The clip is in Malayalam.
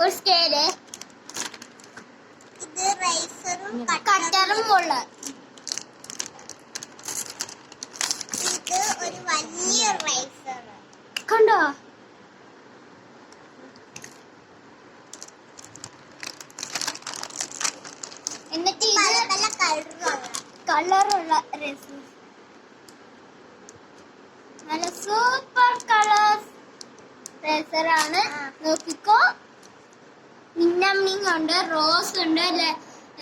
ഒരു സ്കെയിൽ ഇത് റൈസറും കട്ടറും ഉള്ള. ഇത് ഒരു വലിയ റൈസർ കണ്ടോ? എന്നിട്ട് പല പല കളറുള്ള കളറുള്ള റൈസർ നല്ല സൂപ്പർ റേസറാണ് ആ. നോക്കിക്കോ മിന്നമ്മിങ് ഉണ്ട് റോസ് ഉണ്ട്